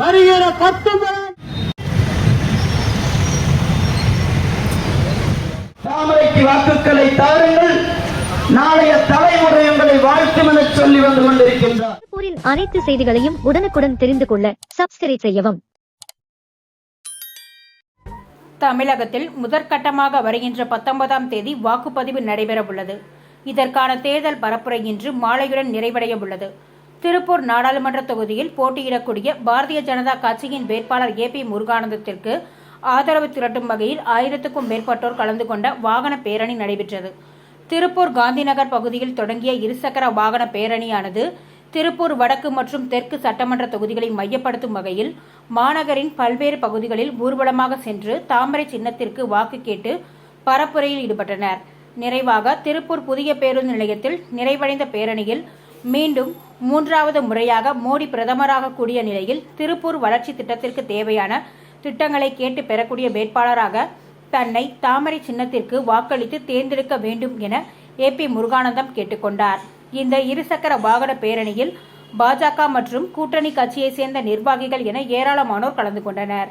வருகிற பத்தொன்பதாம் தாமரைக்கு வாக்குகளை தாருங்கள். நாளைய தலைமுறை உங்களை வாழ்த்தும் என சொல்லி வந்து கொண்டிருக்கின்றார். அனைத்து செய்திகளையும் உடனுக்குடன் தெரிந்து கொள்ள சப்ஸ்கிரைப் செய்யவும். தமிழகத்தில் முதற்கட்டமாக வருகின்ற பத்தொன்பதாம் தேதி வாக்குப்பதிவு நடைபெறவுள்ளது. இதற்கான தேர்தல் பரப்புரை இன்று மாலையுடன் நிறைவடைய உள்ளது திருப்பூர் நாடாளுமன்ற தொகுதியில் போட்டியிடக்கூடிய பாரதிய ஜனதா கட்சியின் வேட்பாளர் ஏ பி முருகானந்தத்திற்கு ஆதரவு திரட்டும் வகையில் ஆயிரத்துக்கும் மேற்பட்டோர் கலந்து கொண்ட வாகன பேரணி நடைபெற்றது. திருப்பூர் காந்திநகர் பகுதியில் தொடங்கிய இருசக்கர வாகன பேரணியானது திருப்பூர் வடக்கு மற்றும் தெற்கு சட்டமன்ற தொகுதிகளை மையப்படுத்தும் வகையில் மாநகரின் பல்வேறு பகுதிகளில் ஊர்வலமாக சென்று தாமரை சின்னத்திற்கு வாக்கு கேட்டு பரப்புரையில் ஈடுபட்டனர். நிறைவாக திருப்பூர் புதிய பேருந்து நிலையத்தில் நிறைவடைந்த பேரணியில் மீண்டும் மூன்றாவது முறையாக மோடி பிரதமராக கூடிய நிலையில் திருப்பூர் வளர்ச்சி திட்டத்திற்கு தேவையான திட்டங்களை கேட்டு பெறக்கூடிய வேட்பாளராக தன்னை தாமரை சின்னத்திற்கு வாக்களித்து தேர்ந்தெடுக்க வேண்டும் என ஏ பி முருகானந்தம் கேட்டுக்கொண்டார். இந்த இருசக்கர வாகன பேரணியில் பாஜக மற்றும் கூட்டணி கட்சியை சேர்ந்த நிர்வாகிகள் என ஏராளமானோர் கலந்து கொண்டனர்.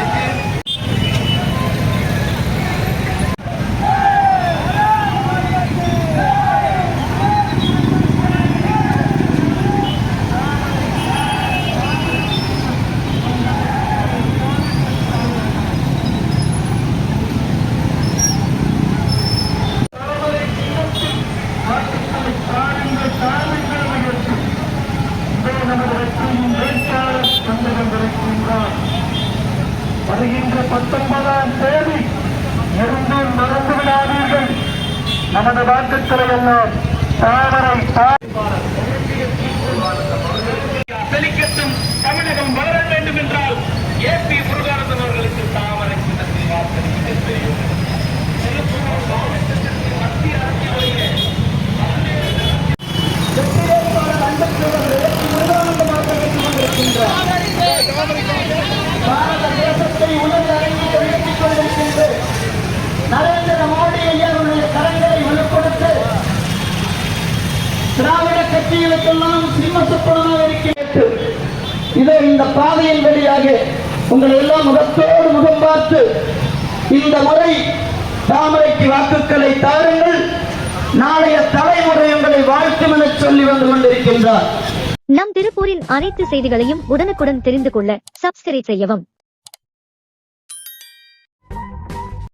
வருகின்ற பத்தொன்பதாம் தேதி இருந்தும் மறந்து விடாதீர்கள் நமது வாக்குகளை எல்லாம் தாமரை செழிக்கட்டும் திராவிட கட்சிகளுக்கெல்லாம் சிம்மசுப்பனமாக இருக்கிறது. இதோ இந்த பாதையின் வழியாக உங்கள் எல்லாம் முகத்தோடு முகம் பார்த்து இந்த முறை தாமரைக்கு வாக்குகளை தாருங்கள். நாளைய தலைமுறை உங்களை வாழ்த்தும் என சொல்லி வந்து கொண்டிருக்கின்றார். நம் திருப்பூரின் அனைத்து செய்திகளையும் உடனுக்குடன் தெரிந்து கொள்ள சப்ஸ்கிரைப் செய்யவும்.